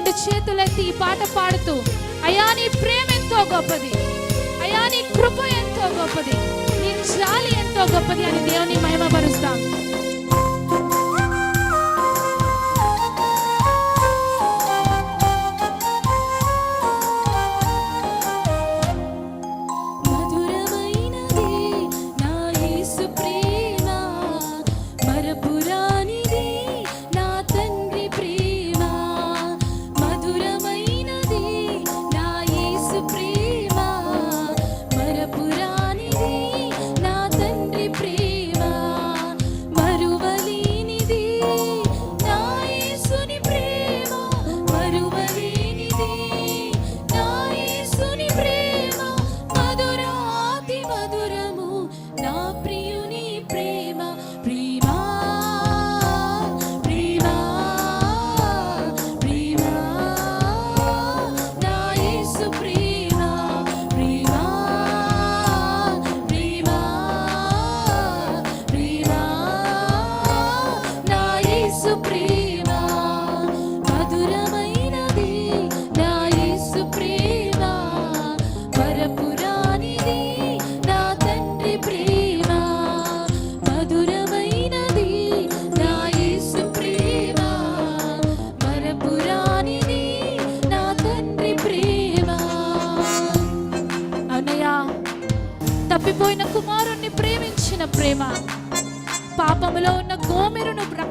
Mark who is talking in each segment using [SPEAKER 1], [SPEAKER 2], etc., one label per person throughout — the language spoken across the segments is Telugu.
[SPEAKER 1] రెండు చేతులెత్తి ఈ పాట పాడుతూ అయా నీ ప్రేమ ఎంతో గొప్పది. అయా నీ కృప ఎంతో గొప్పది. నీ జాలి ఎంతో గొప్పది అని దేవుని మహిమపరుస్తాం.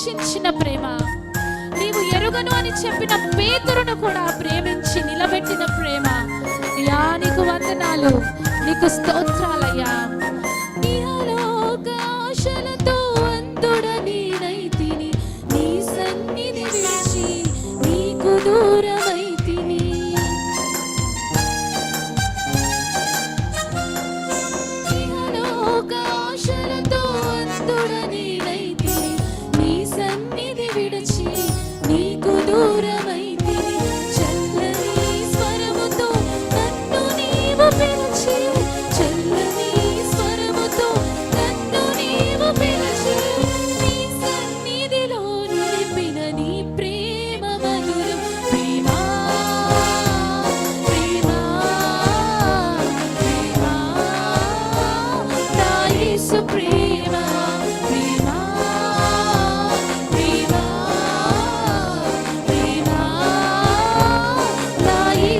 [SPEAKER 1] రక్షించిన ప్రేమ. నీవు ఎరుగను అని చెప్పిన పేతురును కూడా ప్రేమించి నిలబెట్టిన ప్రేమ. యా నీకు వందనాలు. నీకు
[SPEAKER 2] స్తోత్రాలు.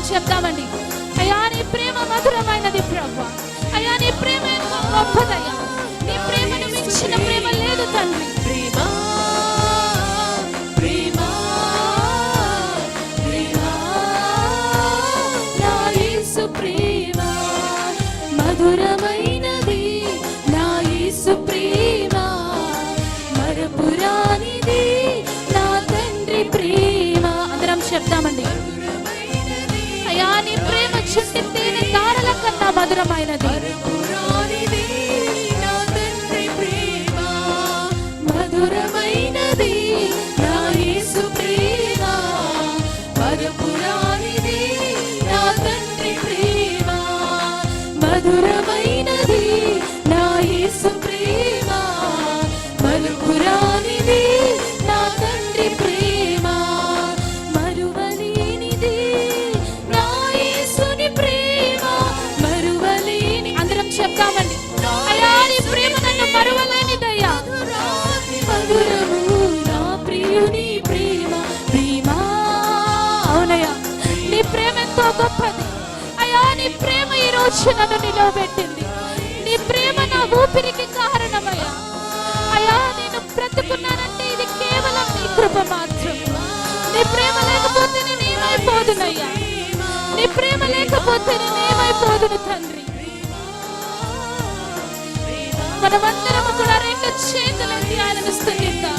[SPEAKER 1] స్తోత్రాలు చెప్దామండి అయ్యా నీ ప్రేమ మధురమైనది ప్రభు. అయ్యా నీ ప్రేమ గొప్పదయ్యా. నీ ప్రేమను మించిన ప్రేమ లేదు తండ్రి.
[SPEAKER 2] మధురమైనది
[SPEAKER 1] వచ్చి నన్ను నిలవబెట్టింది. నీ ప్రేమ నా ఊపిరికి కారణమయ్యా. అయ్యా నేను బ్రతుకున్నానంటే ఇది కేవలం నీ కృప మాత్రం. నీ ప్రేమ లేకపోతే నేను ఏమైపోదునయ్యా? నీ ప్రేమ లేకపోతే నేను ఏమైపోదును తండ్రి? మనమందరం కూడా రెండు చేతులెత్తి ఆయనను స్థుతిద్దాం